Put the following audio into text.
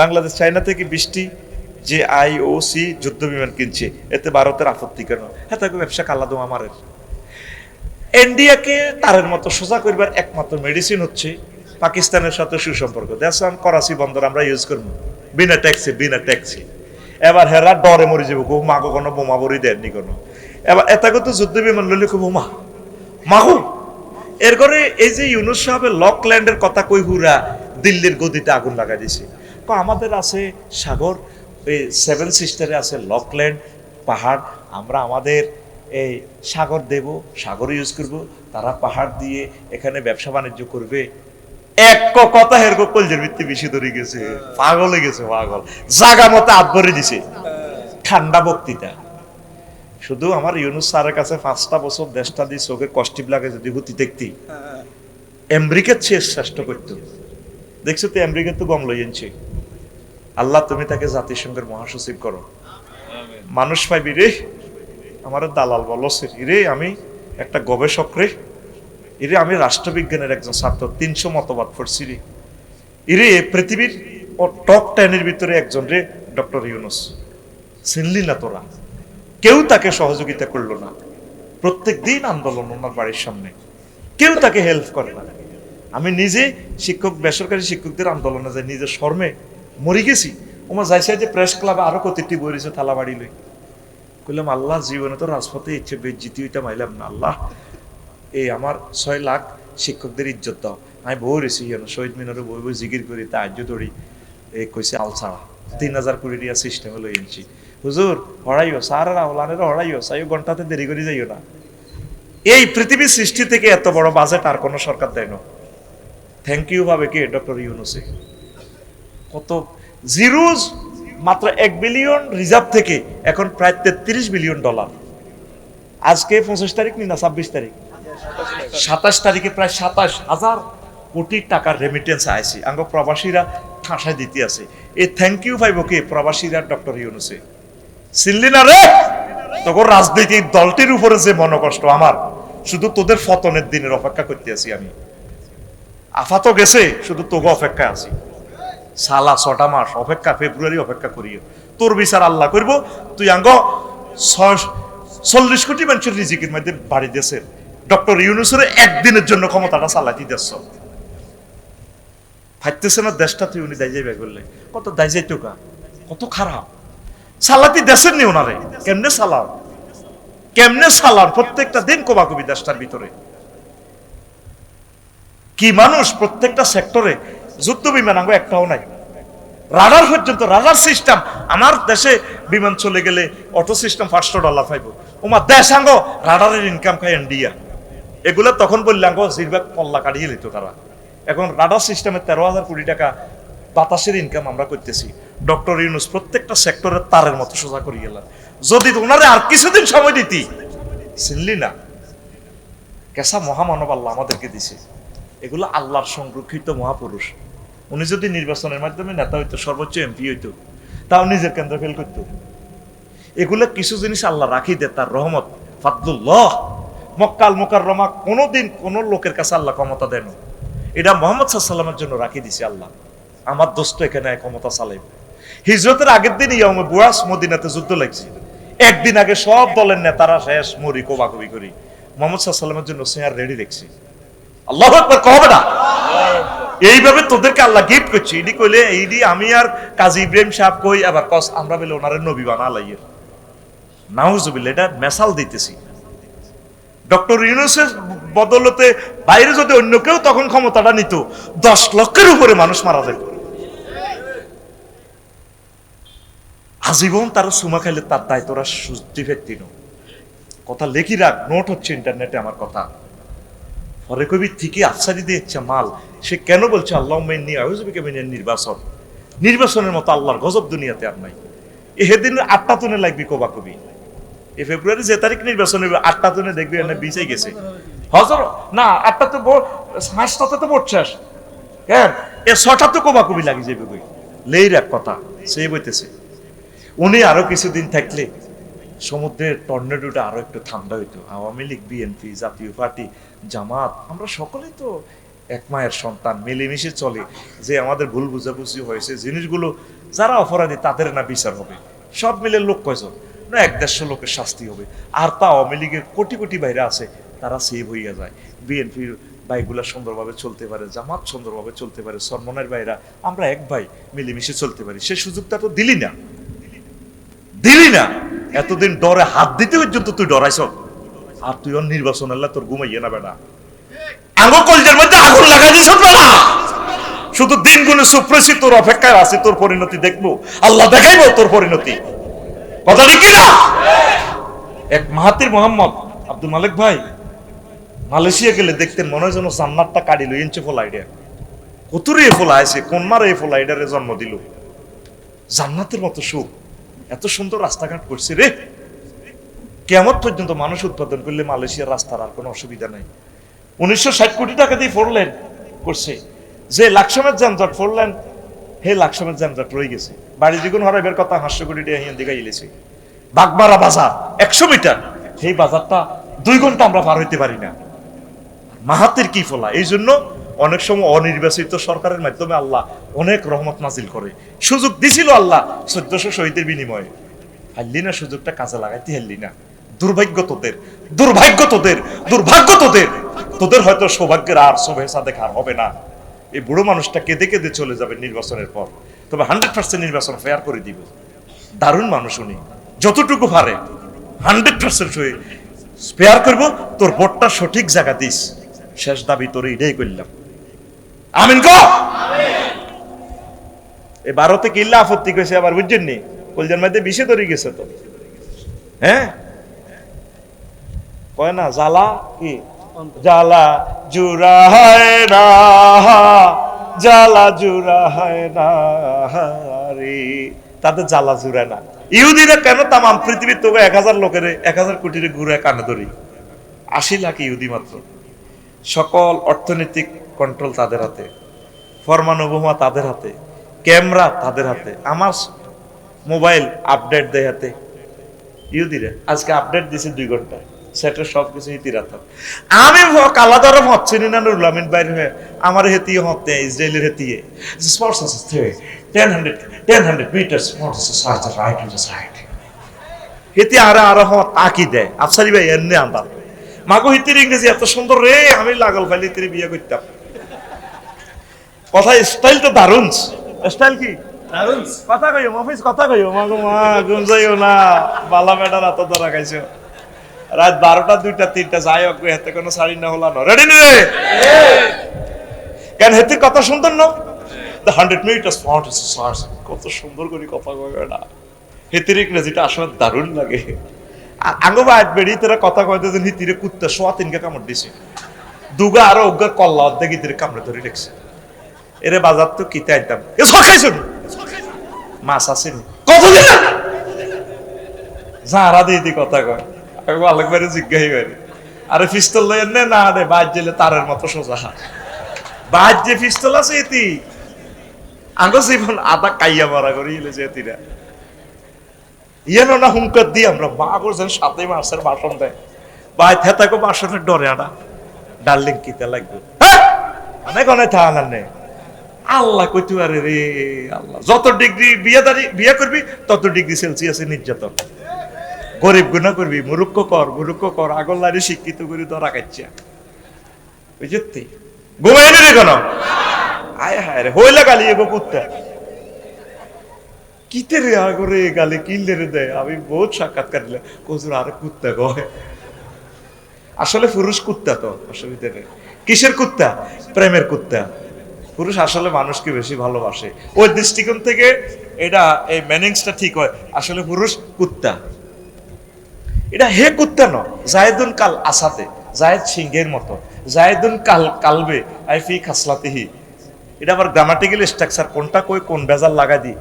Bangladesh, China থেকে বৃষ্টি, যে আইওসি যুদ্ধ বিমান কিনছে, এতে ভারতের আপত্তি কেন? হ্যাঁ তাকে ব্যবসা কাল্লা দোয়া মারের। ইন্ডিয়াকে তারের মতো সোজা করবার একমাত্র মেডিসিন হচ্ছে পাকিস্তানের সাথে সুসম্পর্ক। দেখলাম করাচি বন্দর আমরা ইউজ করব। বিনা ট্যাক্সে বিনা ট্যাক্সে এবার হেরা ডরে মরে যাব কেউ মাগো কোনো বোমা বড়ি দেননি কোনো। এবার এটাকে তো যুদ্ধ বিমান লইলে খুব বোমা মাগো। এর করে এই যে ইউনুস সাহেবের লকল্যান্ডের কথা কই হুরা, দিল্লির গদিতে আগুন লাগাই দিছে। আমাদের আছে সাগর এই সেভেন সিস্টারে আছে লকল্যান্ড পাহাড়। আমরা আমাদের এই সাগর দেব সাগর ইউজ করব। তারা পাহাড় দিয়ে এখানে ব্যবসা বাণিজ্য করবে। এক কথা হের কলজের ভিত্তি বেশি ধরে গেছে। পাগল হয়ে গেছে পাগল। জাগা মতো হাত দিছে। ঠান্ডা বক্তৃতা শুধু আমার ইউনুস স্যারের কাছে পাঁচটা বছর দেশটা দিয়ে চোখে কষ্টিপ লাগে যদি হুতি দেখতি। আমেরিকার চেয়ে শ্রেষ্ঠ করতো। দেখছ তো আমেরিকা তো গম লইয়েছে আল্লাহ তুমি তাকে জাতিসংঘের মহাসচিব করো। মানুষ পাইবি রে আমার দালাল বলো রে আমি একটা গবেষক রে। ইরে আমি রাষ্ট্রবিজ্ঞানের একজন ছাত্র তিনশো মতবাদ পড়ছি রে। ইরে পৃথিবীর টপ টেনের ভিতরে একজন রে ডক্টর ইউনুস। চিনলি না তোরা? কেউ তাকে সহযোগিতা করল না। প্রত্যেক দিন আন্দোলন ওনার বাড়ির সামনে। কেউ তাকে হেল্প করে না। আমি নিজে শিক্ষক, বেসরকারি শিক্ষকদের আন্দোলনে যাই, নিজের শর্মে মরি গেছি। ওমা যাইছে যে প্রেস ক্লাবে আরও কতটি বইছে থালা বাড়ি লই। কইলাম, আল্লাহ, জীবনে তো রাজপথে ইচ্ছে বেজ্জিতি হইতে মাইলাম না, আল্লাহ। এই আমার ছয় লাখ শিক্ষকদের ইজ্জত দাও। আমি বই রয়েছি যেন শহীদ মিনারে বই বই জিগির করি তা আজ্য দড়ি এই কইছে আলছাড়া তিন হাজার কোটি দিয়া সিস্টেম হলো ইঞ্চি হুজুর, হড়াইও সার আওলানের হড়াইও সাইও ঘন্টাতে দেরি করে যাইও না। এই পৃথিবীর সৃষ্টি থেকে এত বড় বাজেট আর কোনো সরকার দেয় না। থ্যাংক ইউ ভাবে কে? ডক্টর ইউনুসে কত? জিরোজ মাত্র এক বিলিয়ন রিজার্ভ থেকে এখন প্রায় তেত্রিশ বিলিয়ন ডলার আজকে পঁচিশ তারিখ নি না ছাব্বিশ তারিখ? সাতাশ তারিখে প্রায় সাতাশ হাজার কোটি টাকার রেমিটেন্স আইসি আঙ্গ প্রবাসীরা ঠাঁসায় দিতে আছে। এই থ্যাংক ইউ পাইব কে? প্রবাসীরা ডক্টর ইউনুসে চিনলি না রে? তখন রাজনৈতিক দলটির উপরে যে মনোকষ্ট আমার, শুধু তোদের ফতনের দিনের অপেক্ষা করতে আছি আমি। আফা তো গেছে, শুধু তোকে অপেক্ষায় আছি। সালা ছটা মাস অপেক্ষা, ফেব্রুয়ারি অপেক্ষা করিও। তোর বিচার আল্লাহ করব, তুই আঙ্গ চল্লিশ কোটি মানুষের রিজিকের মধ্যে বাড়ি দিয়েছে। ডক্টর ইউনুসের একদিনের জন্য ক্ষমতাটা চালাইতে দিচ্ছ ফাইতেছে না দেশটা তুই উনি দায় যাইবে বললে কত দায় যাইতো কা কত খারাপ। সালাতি দেশের নি ওনারে কেমনে সালাম কেমনে সালাম প্রত্যেকটা দিন কোবাকুবি দেশটার ভিতরে। কি মানুষ প্রত্যেকটা সেক্টরে যুদ্ধ বিমান আঙ্গ একটাও নাই। রাডার পর্যন্ত, রাডার সিস্টেম। আমার দেশে বিমান চলে গেলে অটো সিস্টেম পাঁচশো ডলার পাইব ওমা দেশ আঙ্গ, রাডারের ইনকাম খায় ইন্ডিয়া এগুলো তখন বললে আঙ্গ জিরবাগ পল্লা কাটিয়ে নিত তারা। এখন রাডার সিস্টেমে তেরো হাজার কোটি টাকা বাতাসের ইনকাম আমরা করতেছি। ডক্টর ইউনুস প্রত্যেকটা সেক্টরের তারের মতো সোজা করিয়ে গেলাম যদি ওনারে আর কিছুদিন সময় দিতি, চিনলি না? কেসা মহামানব আল্লাহ আমাদেরকে দিছে। এগুলো আল্লাহর সংরক্ষিত মহাপুরুষ। উনি যদি নির্বাচনের মাধ্যমে নেতা হইতো, সর্বোচ্চ এমপি হইতো, তাও নিজের কেন্দ্র ফেল করতো। এগুলো কিছু জিনিস আল্লাহ রাখি দে তার রহমত, ফাদলুল্লাহ। মক্কাল মোকাররমা কোনোদিন কোনো লোকের কাছে আল্লাহ ক্ষমতা দেন। এটা মোহাম্মদ সাল্লামের জন্য রাখি দিছে আল্লাহ। আমার দোস্ত এখানে ক্ষমতা চালাইব। হিজরতের আগের দিন ইয়ামে বুয়াস মদিনাতে যুদ্ধ লাগছে। একদিন আগে সব দলের নেতারা শেষ মরি কোবাকবি করি। মোহাম্মদ সাল্লামের জন্য সেয়ার রেডি দেখছি। আল্লাহ একবার কবে না। এইভাবে তোদেরকে আল্লাহ গিফট করছে। ইডি কইলে এইডি আমি আর কাজী ইব্রাহিম সাহেব কই? আবার কস, আমরা বলে ওনারে নবী বানা লাইয়ের নাউজুবিল্লাহ, এটা মেসাল দিতেছি। ডক্টর ইউনুসের বদলতে বাইরে যদি অন্য কেউ, তখন ক্ষমতাটা নিত। দশ লক্ষের উপরে মানুষ মারা যেত আজীবন তারা সুমা খাইলে তার দায়িত্বরা সুস্থি ফেরতিন কথা লেখি রাখ, নোট হচ্ছে ইন্টারনেটে আমার কথা। পরে কবি ঠিকই আফসারি দিয়েছে মাল। সে কেন বলছে আল্লাহ আয়ুজবিকে নির্বাচন নির্বাচনের মতো আল্লাহর গজব দুনিয়াতে আর নাই। এ হেদিন আটটা তুনে লাগবে কবা কবি। এ ফেব্রুয়ারি যে তারিখ নির্বাচন হবে আটটা তুনে দেখবি এনে বিচে গেছে। হজর, না, আটটা তো পাঁচটাতে তো ভোট শেষ। হ্যাঁ এ ছটা তো কবা কবি লাগি যাবে কই। লেই রাখ কথা সেই বইতেছে। উনি আরও কিছুদিন থাকলে সমুদ্রের টর্নেডোটা আরও একটু ঠান্ডা হইতো। আওয়ামী লীগ বিএনপি জাতীয় পার্টি, জামাত, আমরা সকলেই তো এক মায়ের সন্তান, মিলেমিশে চলে। যে আমাদের ভুল বুঝাবুঝি হয়েছে, জিনিসগুলো যারা অপরাধী তাদের না বিচার হবে। সব মিলে লোক কয়জন? না, এক দেড়শো লোকের শাস্তি হবে। আর তা আওয়ামী লীগের কোটি কোটি বাইরে আছে, তারা সেভ হইয়া যায়। বিএনপির ভাইগুলা সুন্দরভাবে চলতে পারে, জামাত সুন্দরভাবে চলতে পারে সরমনের ভাইরা, আমরা এক ভাই মিলেমিশে চলতে পারি। সে সুযোগটা তো দিলি না। দিলি না। এতদিন ডরে হাত দিতে পর্যন্ত তুই ডরাইছ। আর তুই অন নির্বাচন আল্লাহ তোর ঘুমাইয়ে না বেটা। আঙ্গ কলজের মধ্যে আগুন লাগাই বেটা। শুধু সুপ্রেসি, তোর অপেক্ষায় আছে, তোর পরিণতি দেখব। আল্লাহ তোর পরিণতি। কথা ঠিক না এক মাহাতির মোহাম্মদ আব্দুল মালিক ভাই, মালয়েশিয়া গেলে দেখতেন মনে হয় যেন জান্নাতটা কাটিল ইঞ্চে ফোলাই ডে কতুরে ফোলা আছে কোন মারে ফোলা এটারে জন্ম দিল। জান্নাতের মতো সুখ। এত সুন্দর রাস্তাঘাট করছে রে। কেমন পর্যন্ত মানুষ উৎপাদন করলে মালয়েশিয়ার রাস্তার আর কোনো অসুবিধা নাই। উনিশশো কোটি টাকা দিয়ে ফোরলেন করছে। যে লাকসামের যানজট ফোরলেন হে লাকসামের যানজট রয়ে গেছে। বাড়ি দ্বিগুণ হরাইবের কথা হাস্য কোটি টাকা দিকে ইলেছে বাগমারা বাজার, একশো মিটার। সেই বাজারটা দুই ঘণ্টা আমরা পার হইতে পারি না। মাহাতের কি ফলা? এই জন্য অনেক সময় অনির্বাচিত সরকারের মাধ্যমে আল্লাহ অনেক রহমত নাজিল করে। সুযোগ দিছিল আল্লাহ চোদ্দশো শহীদের বিনিময়ে। হারলি না সুযোগটা কাজে লাগাইতে হারলি না। দুর্ভাগ্য তোদের দুর্ভাগ্য তোদের দুর্ভাগ্য তোদের। তোদের হয়তো সৌভাগ্যের আর শোভেসা দেখা আর হবে না। এই বুড়ো মানুষটা কেঁদে কেঁদে চলে যাবে নির্বাচনের পর। তবে হান্ড্রেড পার্সেন্ট নির্বাচন ফেয়ার করে দিব। দারুণ মানুষ উনি। যতটুকু পারে হান্ড্রেড পার্সেন্ট হয়ে স্পেয়ার করব, তোর ভোটটা সঠিক জায়গা দিস। শেষ দাবি তোর এটাই করলাম। আমিন ক এই ভারতে কিল্লা আপত্তি করেছে আবার, বুঝছেন নি? কলজার মধ্যে বিষে ধরে গেছে তো। হ্যাঁ? কয় না, জ্বালা কি? জ্বালা জুরা হয় না, জ্বালা জুরা হয় না রে। তাদের জ্বালা জুড়ায় না। ইহুদিরা কেন তামাম পৃথিবীর তবু এক হাজার লোকের, এক হাজার কোটির ঘুরে কানে ধরি? আশি লাখ ইহুদি মাত্র। সকল অর্থনৈতিক কন্ট্রোল তাদের হাতে। ফরমানুভূমা তাদের হাতে। ক্যামেরা তাদের হাতে, আমার মোবাইল আপডেট দেয় হাতে। ইহুদিরা আজকে আপডেট দিছে দুই ঘণ্টা সেটের সব কিছু ইতিরাত আমি কালা ধরে হচ্ছে না, নুরুল আমিন বাইরে হয়ে আমার হেতিয়ে হতে ইসরায়েলের হেতিয়ে। স্পোর্টস আছে ten hundred ten hundred metre sports side right to the side হেতি আরে আরও হত আকি দেয়। আফসারি ভাই, এমনি আন্দাল মাগো হিতির ইংরেজি এত সুন্দর রে, আমি লাগল ফাইলি তিরি বিয়ে করতাম। কথা স্টাইল তো দারুণ। স্টাইল কি? দারুণ কথা কইও মফিস কথা কইও। মা ঘুম যাইও না। বালা বেটা রাত ধরা খাইছো। রাত বারোটা দুইটা তিনটা যাই হোক হেতে কোনো শাড়ি না হলা না? রেডি রে কেন হেতির কথা সুন্দর না? দ্য হান্ড্রেড মিটার স্পট কত সুন্দর করে কথা কয় না হেতির ইংরেজিটা আসলে দারুণ লাগে। আর আঙ্গো বাইট বেড়ি তোরা কথা কইতে যে হিতিরে কুত্তা সোয়া তিনকে কামড় দিছে। দুগা আরও অজ্ঞার কল্লা অর্ধেক হিতিরে কামড়ে ধরে রেখেছে। এরে বাজার তো কিতে আইতাম? এ সখাইছো মাছ আছে? কতদিন যারা দিয়ে দি কথা কয়। আমি আলেকবারে জিজ্ঞাসা করি। আরে পিস্তল লই নে, না রে বাজ জেলে তারের মতো সোজা। বাজ যে পিস্তল আছে এতি আঙ্গো জীবন আদা কাইয়া মারা করি ইলে যে এতিরা ইয়েন না হুঙ্কার দিই আমরা মা করছেন সাথে মাসের বাসন দেয়। বাই, থেতাকো বাসনের ডরে আনা। ডার্লিং কিতে লাগবে। হ্যাঁ! অনেক অনেক থানা নেই আল্লাহ কইতে পারে রে আল্লাহ। যত ডিগ্রি বিয়ে দাঁড়ি বিয়ে করবি, তত ডিগ্রি সেলসিয়াসে নির্যাতন। গরিব গুণা করবি মুরুক্ষ কর মুরুক্ষ কর, আগল লারি শিক্ষিত করি ধরা কাচ্ছা বুঝতে ঘুমাই নি কেন? আয় হায় রে, হইলা গালি এগো কুত্তা। কিতে রে আগরে গালি কিনলে রে দেয়? আমি বহুত সাক্ষাৎকার দিলাম। কচুর আরে কুত্তা কয়? আসলে পুরুষ কুত্তা তো অসুবিধা নেই কিসের কুত্তা? প্রেমের কুত্তা। পুরুষ আসলে মানুষকে বেশি ভালোবাসে। ওই দৃষ্টিকোণ থেকে এটা, এই ম্যানিংসটা ঠিক হয়। আসলে পুরুষ কুত্তা। এটা হে কুত্তা ন জায়দুন কাল আসাতে জায়দ সিংহের মতো। জায়দুন কাল, কালবে আই ফি খাসলাতিহি। এটা আবার গ্রামাটিক্যাল স্ট্রাকচার কোনটা কই, কোন বেজাল লাগাই দি